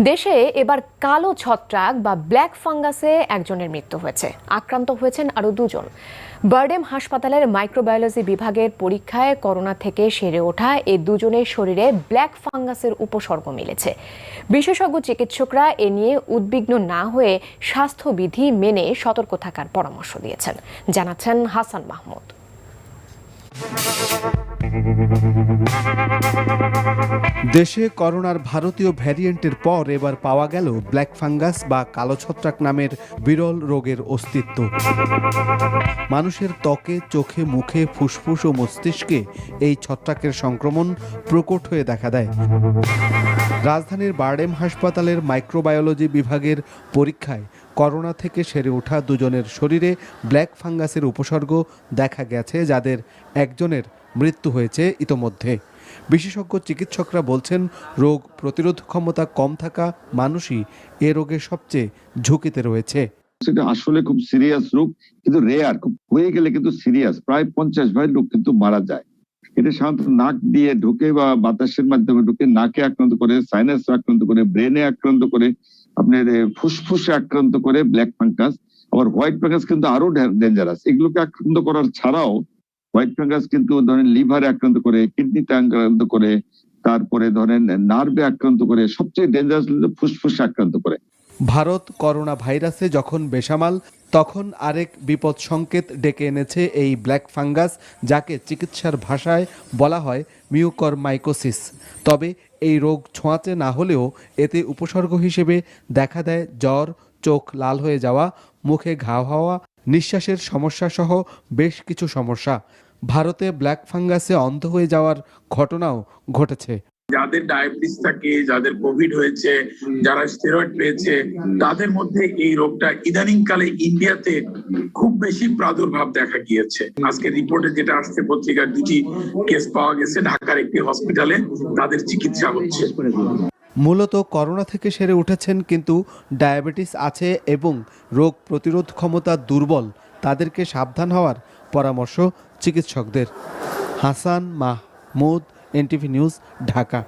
দেশে এবার কালো ছত্রাক বা ব্ল্যাক ফাঙ্গাসে একজনের মৃত্যু হয়েছে। আক্রান্ত হয়েছেন আরও দুজন। বার্ডেম হাসপাতালের মাইক্রোবায়োলজি বিভাগের পরীক্ষায় করোনা থেকে সেরে ওঠা এই দুজনের শরীরে ব্ল্যাক ফাঙ্গাসের উপসর্গ মিলেছে। বিশেষজ্ঞ চিকিৎসকরা এ নিয়ে উদ্বিগ্ন না হয়ে স্বাস্থ্যবিধি মেনে সতর্ক থাকার পরামর্শ দিয়েছেন। জানাচ্ছেন হাসান মাহমুদ। দেশে করোনার ভারতীয় ভ্যারিয়েন্টের পর এবার পাওয়া গেল ব্ল্যাক ফাঙ্গাস বা কালো ছত্রাক নামের বিরল রোগের অস্তিত্ব। মানুষের ত্বকে, চোখে, মুখে, ফুসফুস ও মস্তিষ্কে এই ছত্রাকের সংক্রমণ প্রকট হয়ে দেখা দেয়। রাজধানীর বারডেম হাসপাতালের মাইক্রোবায়োলজি বিভাগের পরীক্ষায় করোনা থেকে সেরে ওঠা দুজনের শরীরে ব্ল্যাক ফাঙ্গাসের উপসর্গ দেখা গেছে, যাদের একজনের মৃত্যু হয়েছে ইতোমধ্যে। বিশেষজ্ঞ চিকিৎসকরা বলছেন, রোগ প্রতিরোধ ক্ষমতা কম থাকা মানুষই এ রোগে সবচেয়ে ঝুঁকিতে রয়েছে। সেটা আসলে খুব সিরিয়াস রোগ, কিন্তু রেয়ার খুব হয়ে গেলে কিন্তু সিরিয়াস প্রায় পঞ্চাশ ভাগ লোক কিন্তু মারা যায়। এটা সাধারণত নাক দিয়ে ঢুকে বা বাতাসের মাধ্যমে ঢুকে, নাকে আক্রান্ত করে সাইনাস আক্রান্ত করে ব্রেনে আক্রান্ত করে, আপনার ফুসফুসে আক্রান্ত করে ব্ল্যাক ফাঙ্গাস আবার হোয়াইট ফাঙ্গাস কিন্তু আরও ডেঞ্জারাস এগুলোকে আক্রান্ত করার ছাড়াও হোয়াইট ফাঙ্গাস কিন্তু ধরেন লিভারে আক্রান্ত করে, কিডনিতে আক্রান্ত করে, তারপরে ধরেন নার্ভে আক্রান্ত করে, সবচেয়ে ডেঞ্জারাস ফুসফুসে আক্রান্ত করে। ভারত করোনা ভাইরাসে যখন বেসামাল, তখন আরেক বিপদ সংকেত ডেকে এনেছে এই ব্ল্যাক ফাঙ্গাস, যাকে চিকিৎসার ভাষায় বলা হয় মিউকর মাইকোসিস তবে এই রোগ ছোঁয়াচে না হলেও এতে উপসর্গ হিসেবে দেখা দেয় জ্বর, চোখ লাল হয়ে যাওয়া, মুখে ঘা হওয়া, নিঃশ্বাসের সমস্যা সহ বেশ কিছু সমস্যা। ভারতে ব্ল্যাক ফাঙ্গাসে অন্ধ হয়ে যাওয়ার ঘটনাও ঘটেছে। যাদের ডায়াবেটিস থাকে যাদের কোভিড হয়েছে যারা স্টেরয়েড পেয়েছে তাদের মধ্যে এই রোগটা ইদানিং কালে ইন্ডিয়াতে খুব বেশি প্রাদুর্ভাব দেখা গিয়েছে। আজকে রিপোর্টে যেটা আসছে পত্রিকার দুটি কেস পাওয়া গেছে ঢাকার একটি হসপিটালে তাদের চিকিৎসা হচ্ছে। মূলত করোনা থেকে সেরে উঠেছেন কিন্তু ডায়াবেটিস আছে এবং রোগ প্রতিরোধ ক্ষমতা দুর্বল। তাদেরকে সাবধান হওয়ার পরামর্শ চিকিৎসকদের। Hasan Mahmud NTV news Dhaka.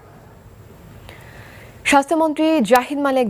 স্বাস্থ্যমন্ত্রী জাহিদ মালেক